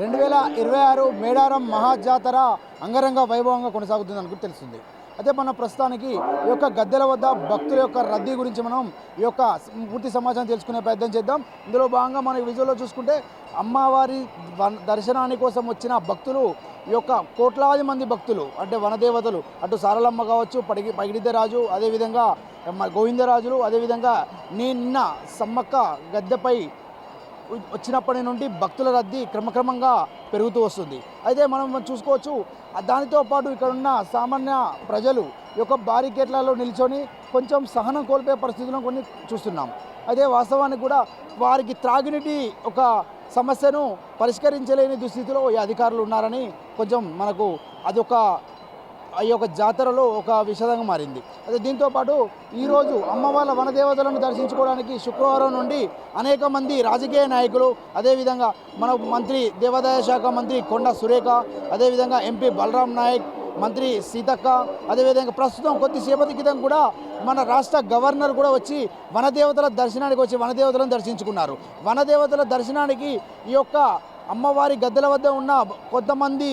రెండు వేల ఇరవై ఆరు మేడారం మహాజాతర అంగరంగ వైభవంగా కొనసాగుతుంది అనుకుంటూ తెలుస్తుంది. అయితే మన ప్రస్తుతానికి ఈ యొక్క గద్దెల వద్ద భక్తుల యొక్క రద్దీ గురించి మనం ఈ యొక్క పూర్తి సమాచారం తెలుసుకునే ప్రయత్నం చేద్దాం. ఇందులో భాగంగా మనకి విజువల్లో చూసుకుంటే అమ్మవారి దర్శనాని కోసం వచ్చిన భక్తులు ఈ యొక్క కోట్లాది మంది భక్తులు అంటే వనదేవతలు అటు సారలమ్మ కావచ్చు పడిగి పగిడిద్దరాజు అదేవిధంగా గోవిందరాజులు అదేవిధంగా నిన్న సమ్మక్క గద్దెపై వచ్చినప్పటి నుండి భక్తుల రద్దీ క్రమక్రమంగా పెరుగుతూ వస్తుంది. అయితే మనం చూసుకోవచ్చు దానితో పాటు ఇక్కడ ఉన్న సామాన్య ప్రజలు ఈ యొక్క బారికేట్లలో నిల్చొని కొంచెం సహనం కోల్పోయే పరిస్థితులను కొన్ని చూస్తున్నాం. అయితే వాస్తవానికి కూడా వారికి త్రాగునీటి ఒక సమస్యను పరిష్కరించలేని దుస్థితిలో ఈ అధికారులు ఉన్నారని కొంచెం మనకు అది ఒక ఈ యొక్క జాతరలో ఒక విషదంగా మారింది. అదే దీంతో పాటు ఈరోజు అమ్మవార్ల వనదేవతలను దర్శించుకోవడానికి శుక్రవారం నుండి అనేక మంది రాజకీయ నాయకులు అదేవిధంగా మన మంత్రి దేవాదాయ శాఖ మంత్రి కొండ సురేఖ అదేవిధంగా ఎంపీ బలరాం నాయక్ మంత్రి సీతక్క అదేవిధంగా ప్రస్తుతం కొద్దిసేపటి క్రితం కూడా మన రాష్ట్ర గవర్నర్ కూడా వచ్చి వనదేవతల దర్శనానికి వచ్చి వనదేవతలను దర్శించుకున్నారు. వనదేవతల దర్శనానికి ఈ యొక్క అమ్మవారి గద్దెల వద్ద ఉన్న కొంతమంది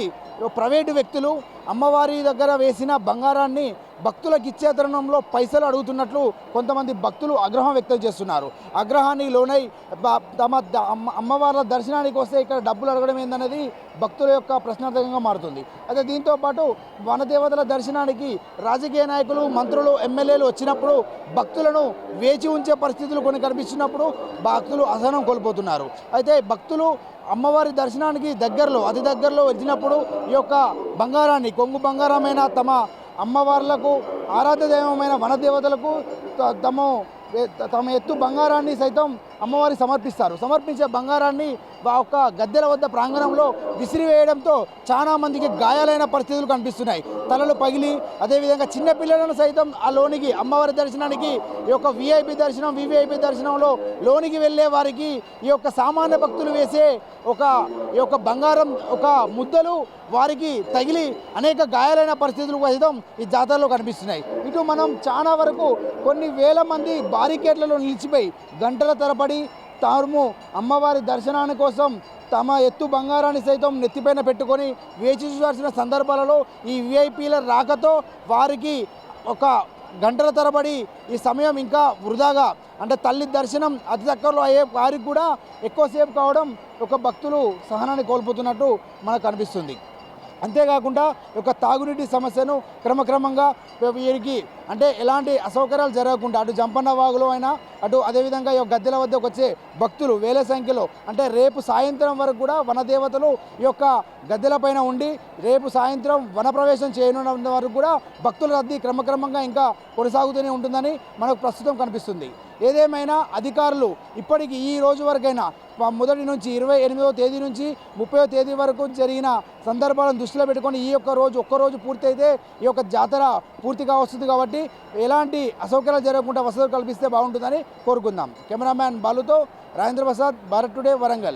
ప్రైవేటు వ్యక్తులు అమ్మవారి దగ్గర వేసిన బంగారాన్ని భక్తులకు ఇచ్చే తరుణంలో పైసలు అడుగుతున్నట్లు కొంతమంది భక్తులు ఆగ్రహం వ్యక్తం చేస్తున్నారు. ఆగ్రహాన్ని లోనై తమ అమ్మ అమ్మవార్ల దర్శనానికి వస్తే ఇక్కడ డబ్బులు అడగడం ఏందనేది భక్తుల యొక్క ప్రశ్నార్థకంగా మారుతుంది. అయితే దీంతో పాటు వనదేవతల దర్శనానికి రాజకీయ నాయకులు మంత్రులు ఎమ్మెల్యేలు వచ్చినప్పుడు భక్తులను వేచి ఉంచే పరిస్థితులు కొన్ని కనిపిస్తున్నప్పుడు భక్తులు అసహనం కోల్పోతున్నారు. అయితే భక్తులు అమ్మవారి దర్శనానికి దగ్గరలో అతి దగ్గరలో వచ్చినప్పుడు ఈ యొక్క బంగారాన్ని కొంగు బంగారమైన తమ అమ్మవార్లకు ఆరాధ్య దైవమైన వనదేవతలకు త- తమ తమ ఎత్తు బంగారాన్ని సైతం అమ్మవారి సమర్పిస్తారు. సమర్పించే బంగారాన్ని ఒక గద్దెల వద్ద ప్రాంగణంలో విసిరివేయడంతో చాలామందికి గాయాలైన పరిస్థితులు కనిపిస్తున్నాయి. తలలు పగిలి అదేవిధంగా చిన్నపిల్లలను సైతం ఆ లోనికి అమ్మవారి దర్శనానికి ఈ యొక్క విఐపి దర్శనం వివిఐపి దర్శనంలో లోనికి వెళ్ళే వారికి ఈ యొక్క సామాన్య భక్తులు వేసే ఒక ఈ యొక్క బంగారం ఒక ముద్దలు వారికి తగిలి అనేక గాయాలైన పరిస్థితులు సైతం ఈ జాతరలో కనిపిస్తున్నాయి. ఇటు మనం చాలా వరకు కొన్ని వేల మంది బారికేట్లలో నిలిచిపోయి గంటల తరబడి తాము అమ్మవారి దర్శనాని కోసం తమ ఎత్తు బంగారాన్ని సైతం నెత్తిపైన పెట్టుకొని వేచి చూడాల్సిన సందర్భాలలో ఈ విఐపీల రాకతో వారికి ఒక గంటల తరబడి ఈ సమయం ఇంకా వృధాగా అంటే తల్లి దర్శనం అతి దగ్గరలో అయ్యే వారికి కూడా ఎక్కువసేపు కావడం ఒక భక్తులు సహనాన్ని కోల్పోతున్నట్టు మనకు అనిపిస్తుంది. అంతేకాకుండా యొక్క తాగునీటి సమస్యను క్రమక్రమంగా వీరికి అంటే ఎలాంటి అసౌకర్యాలు జరగకుండా అటు జంపన్న వాగులో అయినా అటు అదేవిధంగా ఈ యొక్క గద్దెల వద్దకు వచ్చే భక్తులు వేల సంఖ్యలో అంటే రేపు సాయంత్రం వరకు కూడా వనదేవతలు ఈ యొక్క గద్దెల పైన ఉండి రేపు సాయంత్రం వనప్రవేశం చేయనున్న వరకు కూడా భక్తుల రద్దీ క్రమక్రమంగా ఇంకా కొనసాగుతూనే ఉంటుందని మనకు ప్రస్తుతం కనిపిస్తుంది. ఏదేమైనా అధికారులు ఇప్పటికి ఈ రోజు వరకైనా మొదటి నుంచి ఇరవై ఎనిమిదవ తేదీ నుంచి ముప్పైవ తేదీ వరకు జరిగిన సందర్భాలను దృష్టిలో పెట్టుకొని ఈ యొక్క రోజు ఒక్కరోజు పూర్తయితే ఈ యొక్క జాతర పూర్తిగా వస్తుంది కాబట్టి ఎలాంటి అసౌకర్యాలు జరగకుండా వసతులు కల్పిస్తే బాగుంటుందని కోరుకుందాం. కెమెరామ్యాన్ బాలుతో రాజేంద్ర ప్రసాద్ భారత్ టుడే వరంగల్.